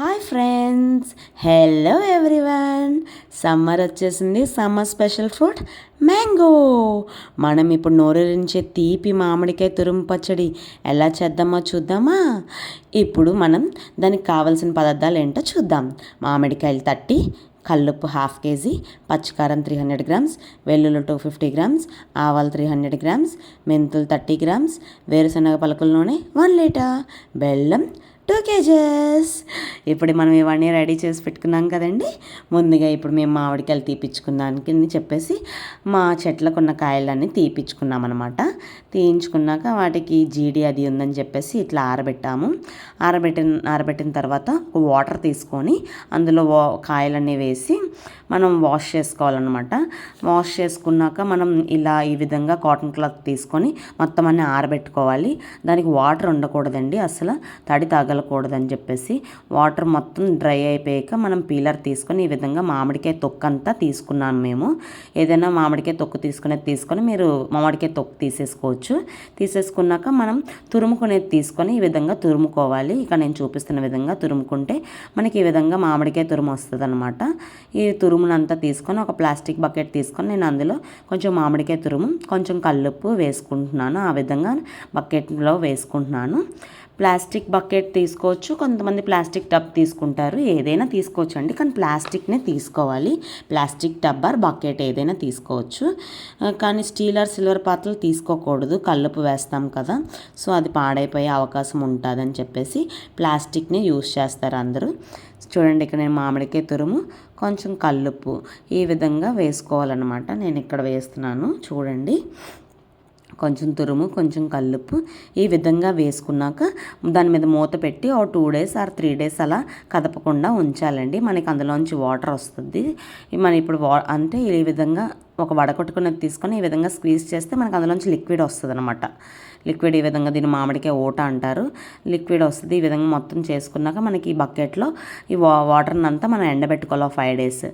Hi friends hello everyone. Summer వచ్చేసింది summer special fruit mango. మనం ఇప్పుడు నోరూరించే తీపి మామిడికాయ తురుము పచ్చడి ఎలా చేద్దామో చూద్దామా? ఇప్పుడు మనం దానికి కావాల్సిన పదార్థాలు ఏంటో చూద్దాం. మామిడికాయలు తట్టి కల్లుప్పు హాఫ్ కేజీ పచ్చికారం త్రీ హండ్రెడ్ గ్రామ్స్ వెల్లుల్లి టూ ఫిఫ్టీ గ్రామ్స్ ఆవాలు త్రీ హండ్రెడ్ గ్రామ్స్ మెంతులు థర్టీ గ్రామ్స్ వేరుశనగ పలకల నూనె వన్ లీటర్ బెల్లం టూ కేజెస్ ఇప్పుడు మనం ఇవన్నీ రెడీ చేసి పెట్టుకున్నాం కదండి. ముందుగా ఇప్పుడు మేము మామిడికాయలు కింద చెప్పేసి మా చెట్లకు ఉన్న కాయలన్నీ తీపిచ్చుకున్నాం అనమాట తీయించుకున్నాక వాటికి జీడి అది ఉందని చెప్పేసి ఇట్లా ఆరబెట్టాము. ఆరబెట్టిన ఆరబెట్టిన తర్వాత వాటర్ తీసుకొని అందులో కాయలన్నీ వేసి మనం వాష్ చేసుకోవాలన్నమాట. వాష్ చేసుకున్నాక మనం ఇలా ఈ విధంగా కాటన్ క్లాత్ తీసుకొని మొత్తం అన్నీ ఆరబెట్టుకోవాలి. దానికి వాటర్ ఉండకూడదండి అసలు. తడి తగలకూడదని చెప్పేసి వాటర్ మొత్తం డ్రై అయిపోయాక మనం పీలర్ తీసుకొని ఈ విధంగా మామిడికాయ తొక్క అంతా తీసుకున్నాను మేము. ఏదైనా మామిడికాయ తొక్కు తీసుకునేది తీసుకొని మీరు మామిడికాయ తొక్కు తీసేసుకోవచ్చు. తీసేసుకున్నాక మనం తురుముకునేది తీసుకొని ఈ విధంగా తురుముకోవాలి. ఇక నేను చూపిస్తున్న విధంగా తురుముకుంటే మనకి ఈ విధంగా మామిడికాయ తురుము వస్తుంది అనమాట ఈ తురుము తురుమునంతా తీసుకొని ఒక ప్లాస్టిక్ బకెట్ తీసుకొని నేను అందులో కొంచెం మామిడికాయ తురుము కొంచెం కల్లుప్పు వేసుకుంటున్నాను. ఆ విధంగా బకెట్లో వేసుకుంటున్నాను. ప్లాస్టిక్ బకెట్ తీసుకోవచ్చు. కొంతమంది ప్లాస్టిక్ టబ్ తీసుకుంటారు. ఏదైనా తీసుకోవచ్చు అండి కానీ ప్లాస్టిక్నే తీసుకోవాలి. ప్లాస్టిక్ టబ్ ఆర్ బకెట్ ఏదైనా తీసుకోవచ్చు. కానీ స్టీల్ ఆర్ సిల్వర్ పాత్రలు తీసుకోకూడదు. కల్లుపు వేస్తాం కదా. సో అది పాడైపోయే అవకాశం ఉంటుందని చెప్పేసి ప్లాస్టిక్ని యూస్ చేస్తారు అందరూ. చూడండి ఇక్కడ నేను మామిడికాయ తురుము కొంచెం కల్లుప్పు ఈ విధంగా వేసుకోవాలన్నమాట. నేను ఇక్కడ వేస్తున్నాను చూడండి. కొంచెం తురుము కొంచెం కల్లుప్పు ఈ విధంగా వేసుకున్నాక దాని మీద మూత పెట్టి ఒక two days or three days అలా కదపకుండా ఉంచాలండి. మనకి అందులోంచి వాటర్ వస్తుంది. మన ఇప్పుడు వా అంటే ఈ విధంగా ఒక వడకొట్టుకున్నది తీసుకొని ఈ విధంగా స్క్వీజ్ చేస్తే మనకు అందులోంచి లిక్విడ్ వస్తుంది అనమాట లిక్విడ్ ఈ విధంగా దీన్ని మామిడికాయ ఓట అంటారు. లిక్విడ్ వస్తుంది ఈ విధంగా మొత్తం చేసుకున్నాక మనకి ఈ బకెట్లో ఈ వా వాటర్ని అంతా మనం ఎండబెట్టుకోవాలి ఫైవ్ డేస్.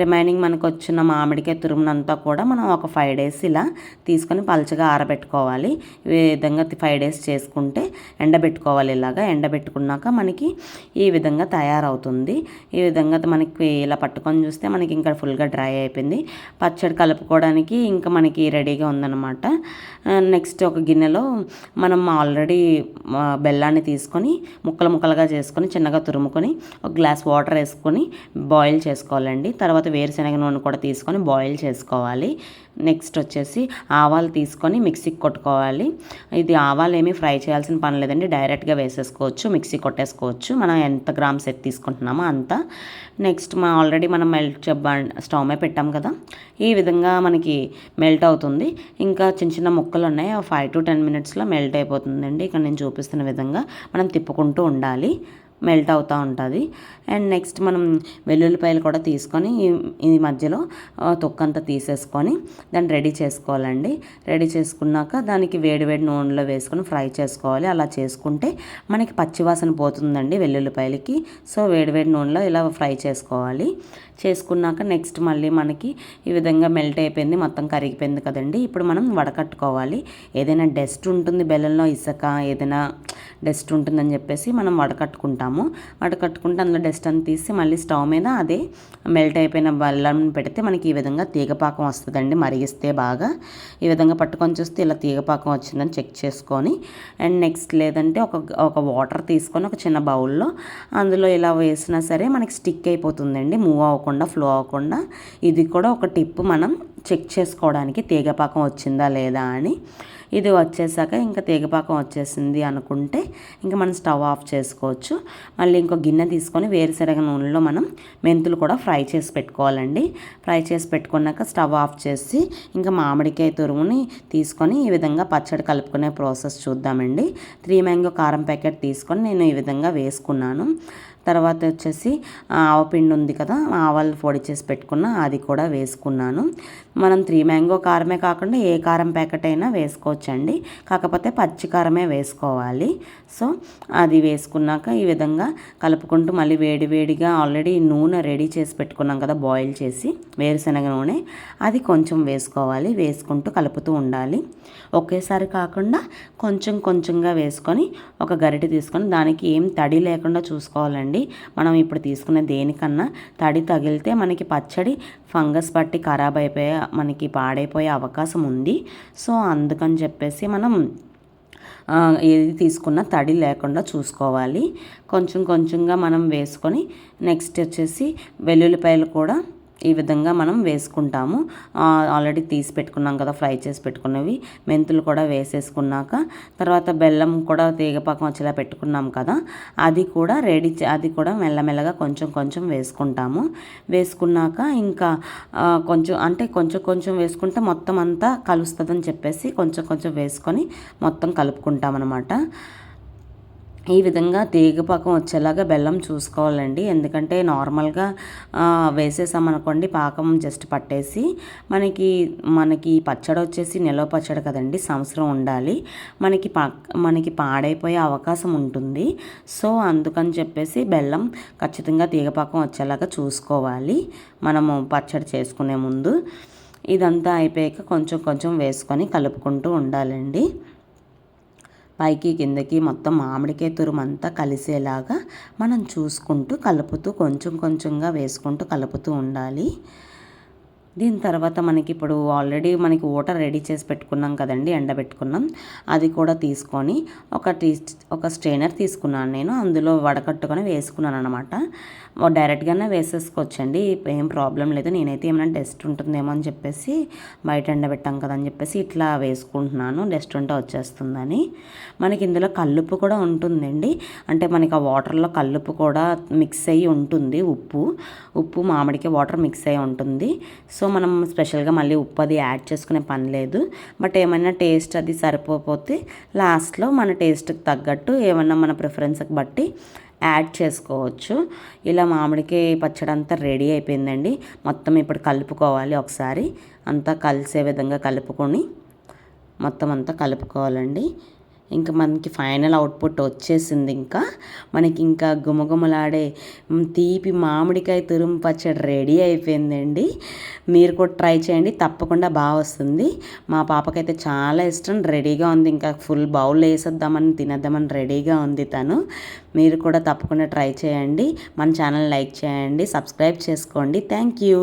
రిమైనింగ్ మనకు వచ్చిన మామిడికాయ తురుమునంతా కూడా మనం ఒక ఫైవ్ డేస్ ఇలా తీసుకొని పలచగా ఆరబెట్టుకోవాలి. ఈ విధంగా ఫైవ్ డేస్ చేసుకుంటే ఎండబెట్టుకోవాలి ఇలాగా. ఎండబెట్టుకున్నాక మనకి ఈ విధంగా తయారవుతుంది. ఈ విధంగా మనకి ఇలా పట్టుకొని చూస్తే మనకి ఇంకా ఫుల్గా డ్రై అయిపోయింది. పచ్చడి కలుపుకోవడానికి ఇంకా మనకి రెడీగా ఉందన్నమాట. నెక్స్ట్ ఒక గిన్నెలో మనం ఆల్రెడీ బెల్లాన్ని తీసుకొని ముక్కలు ముక్కలుగా చేసుకొని చిన్నగా తురుముకొని ఒక గ్లాస్ వాటర్ వేసుకొని బాయిల్ చేసుకోవాలండి. తర్వాత వేరుశనగ నూనె కూడా తీసుకొని బాయిల్ చేసుకోవాలి. నెక్స్ట్ వచ్చేసి ఆవాలు తీసుకొని మిక్సీకి కొట్టుకోవాలి. ఇది ఆవాలు ఏమీ ఫ్రై చేయాల్సిన పని లేదండి. డైరెక్ట్గా వేసేసుకోవచ్చు మిక్సీ కొట్టేసుకోవచ్చు. మనం ఎంత గ్రామ్స్ ఎత్తి తీసుకుంటున్నామో అంత. నెక్స్ట్ మనం ఆల్రెడీ మనం మెల్ట్ స్టవ్ మీద పెట్టాం కదా. ఈ విధంగా మనకి మెల్ట్ అవుతుంది. ఇంకా చిన్న చిన్న ముక్కలు ఉన్నాయి. ఫైవ్ టు టెన్ మినిట్స్లో మెల్ట్ అయిపోతుందండి. ఇక్కడ నేను చూపిస్తున్న విధంగా మనం తిప్పుకుంటూ ఉండాలి. మెల్ట్ అవుతూ ఉంటుంది. అండ్ నెక్స్ట్ మనం వెల్లుల్లిపాయలు కూడా తీసుకొని ఈ మధ్యలో తొక్కంతా తీసేసుకొని దాన్ని రెడీ చేసుకోవాలండి. రెడీ చేసుకున్నాక దానికి వేడి వేడి నూనెలో వేసుకొని ఫ్రై చేసుకోవాలి. అలా చేసుకుంటే మనకి పచ్చివాసన పోతుందండి వెల్లుల్లిపాయలకి. సో వేడి వేడి నూనెలో ఇలా ఫ్రై చేసుకోవాలి. చేసుకున్నాక నెక్స్ట్ మళ్ళీ మనకి ఈ విధంగా మెల్ట్ అయిపోయింది. మొత్తం కరిగిపోయింది కదండి. ఇప్పుడు మనం వడకట్టుకోవాలి. ఏదైనా డస్ట్ ఉంటుంది బెల్లంలో ఇసుక ఏదైనా డస్ట్ ఉంటుందని చెప్పేసి మనం వడకట్టుకుంటాము. వడకట్టుకుంటే అందులో డస్ట్ అని తీసి మళ్ళీ స్టవ్ మీద అదే మెల్ట్ అయిపోయిన బెల్లం పెడితే మనకి ఈ విధంగా తీగపాకం వస్తుందండి మరిగిస్తే బాగా. ఈ విధంగా పట్టుకొని చూస్తే ఇలా తీగపాకం వచ్చిందని చెక్ చేసుకొని అండ్ నెక్స్ట్ లేదంటే ఒక ఒక వాటర్ తీసుకొని ఒక చిన్న బౌల్లో అందులో ఇలా వేసినా సరే మనకి స్టిక్ అయిపోతుందండి మూవ్ అవ్వకుండా ఫ్లో అవ్వకుండా. ఇది కూడా ఒక టిప్ మనం చెక్ చేసుకోవడానికి తీగపాకం వచ్చిందా లేదా అని. ఇది వచ్చేసాక ఇంకా తీగపాకం వచ్చేసింది అనుకుంటే ఇంకా మనం స్టవ్ ఆఫ్ చేసుకోవచ్చు. మళ్ళీ ఇంకో గిన్నె తీసుకొని వేరుశనగ నూనెలో మనం మెంతులు కూడా ఫ్రై చేసి పెట్టుకోవాలండి. ఫ్రై చేసి పెట్టుకున్నాక స్టవ్ ఆఫ్ చేసి ఇంకా మామిడికాయ తురుముని తీసుకొని ఈ విధంగా పచ్చడి కలుపుకునే ప్రాసెస్ చూద్దామండి. త్రీ మ్యాంగో కారం ప్యాకెట్ తీసుకొని నేను ఈ విధంగా వేసుకున్నాను. తర్వాత వచ్చేసి ఆవపిండి ఉంది కదా ఆవాలు పొడి చేసి పెట్టుకున్న అది కూడా వేసుకున్నాను. మనం త్రీ మ్యాంగో కారమే కాకుండా ఏ కారం ప్యాకెట్ అయినా వేసుకోవచ్చండి. కాకపోతే పచ్చికారమే వేసుకోవాలి. సో అది వేసుకున్నాక ఈ విధంగా కలుపుకుంటూ మళ్ళీ వేడి వేడిగా ఆల్రెడీ నూనె రెడీ చేసి పెట్టుకున్నాం కదా బాయిల్ చేసి వేరుశనగ నూనె అది కొంచెం వేసుకోవాలి. వేసుకుంటూ కలుపుతూ ఉండాలి. ఒకేసారి కాకుండా కొంచెం కొంచెంగా వేసుకొని ఒక గరిటె తీసుకొని దానికి ఏం తడి లేకుండా చూసుకోవాలండి. మనం ఇప్పుడు తీసుకునే దేనికన్నా తడి తగిలితే మనకి పచ్చడి ఫంగస్ పట్టి ఖరాబ్ అయిపోయే మనకి పాడైపోయే అవకాశం ఉంది. సో అందుకని చెప్పేసి మనం ఏది తీసుకున్నా తడి లేకుండా చూసుకోవాలి. కొంచెం కొంచెంగా మనం వేసుకొని నెక్స్ట్ వచ్చేసి వెల్లుల్లిపాయలు కూడా ఈ విధంగా మనం వేసుకుంటాము. ఆల్రెడీ తీసి పెట్టుకున్నాం కదా ఫ్రై చేసి పెట్టుకున్నవి. మెంతులు కూడా వేసేసుకున్నాక తర్వాత బెల్లం కూడా తీగపాకం వచ్చేలా పెట్టుకున్నాం కదా అది కూడా రెడీ అది కూడా మెల్లమెల్లగా కొంచెం కొంచెం వేసుకుంటాము. వేసుకున్నాక ఇంకా కొంచెం అంటే కొంచెం కొంచెం వేసుకుంటే మొత్తం అంతా కలుస్తుందని చెప్పేసి కొంచెం కొంచెం వేసుకొని మొత్తం కలుపుకుంటాం అనమాట ఈ విధంగా తీగ పాకం వచ్చేలాగా బెల్లం చూసుకోవాలండి. ఎందుకంటే నార్మల్గా వేసేసామనుకోండి పాకం జస్ట్ పట్టేసి మనకి మనకి పచ్చడి వచ్చేసి నిలవ పచ్చడి కదండి సంవత్సరం ఉండాలి. మనకి మనకి పాడైపోయే అవకాశం ఉంటుంది. సో అందుకని చెప్పేసి బెల్లం ఖచ్చితంగా తీగపాకం వచ్చేలాగా చూసుకోవాలి. మనము పచ్చడి చేసుకునే ముందు. ఇదంతా అయిపోయాక కొంచెం కొంచెం వేసుకొని కలుపుకుంటూ ఉండాలండి. పైకి కిందకి మొత్తం మామిడికాయ తురుమంతా కలిసేలాగా మనం చూసుకుంటూ కలుపుతూ కొంచెం కొంచెంగా వేసుకుంటూ కలుపుతూ ఉండాలి. దీని తర్వాత మనకి ఇప్పుడు ఆల్రెడీ మనకి వాటర్ రెడీ చేసి పెట్టుకున్నాం కదండి ఎండబెట్టుకున్నాం. అది కూడా తీసుకొని ఒక టీ ఒక స్ట్రైనర్ తీసుకున్నాను నేను. అందులో వడకట్టుకొని వేసుకున్నాను అనమాట డైరెక్ట్గానే వేసేసుకోవచ్చండి. ఏం ప్రాబ్లం లేదు. నేనైతే ఏమైనా డస్ట్ ఉంటుందేమో అని చెప్పేసి బయట ఎండబెట్టాం కదా అని చెప్పేసి ఇట్లా వేసుకుంటున్నాను. డస్ట్ ఉంటే వచ్చేస్తుందని. మనకి ఇందులో కల్లుపు కూడా ఉంటుందండి. అంటే మనకి ఆ వాటర్లో కల్లుపు కూడా మిక్స్ అయ్యి ఉంటుంది. ఉప్పు ఉప్పు మామిడికి వాటర్ మిక్స్ అయ్యి ఉంటుంది. సో సో మనం స్పెషల్గా మళ్ళీ ఉప్పు అది యాడ్ చేసుకునే పని లేదు. బట్ ఏమైనా టేస్ట్ అది సరిపోతే లాస్ట్లో మన టేస్ట్కి తగ్గట్టు ఏమన్నా మన ప్రిఫరెన్స్కి బట్టి యాడ్ చేసుకోవచ్చు. ఇలా మామిడికాయ పచ్చడి అంతా రెడీ అయిపోయిందండి. మొత్తం ఇప్పుడు కలుపుకోవాలి ఒకసారి. అంతా కలిసే విధంగా కలుపుకొని మొత్తం అంతా కలుపుకోవాలండి. ఇంకా మనకి ఫైనల్ అవుట్పుట్ వచ్చేసింది ఇంకా. మనకి ఇంకా గుమగుమలాడే తీపి మామిడికాయ తురుము పచ్చడి రెడీ అయిపోయిందండి. మీరు కూడా ట్రై చేయండి తప్పకుండా బాగా వస్తుంది. మా పాపకైతే చాలా ఇష్టం రెడీగా ఉంది. ఇంకా ఫుల్ బౌల్ వేసేద్దామని తినేద్దామని రెడీగా ఉంది తను. మీరు కూడా తప్పకుండా ట్రై చేయండి. మన ఛానల్ లైక్ చేయండి సబ్స్క్రైబ్ చేసుకోండి. Thank you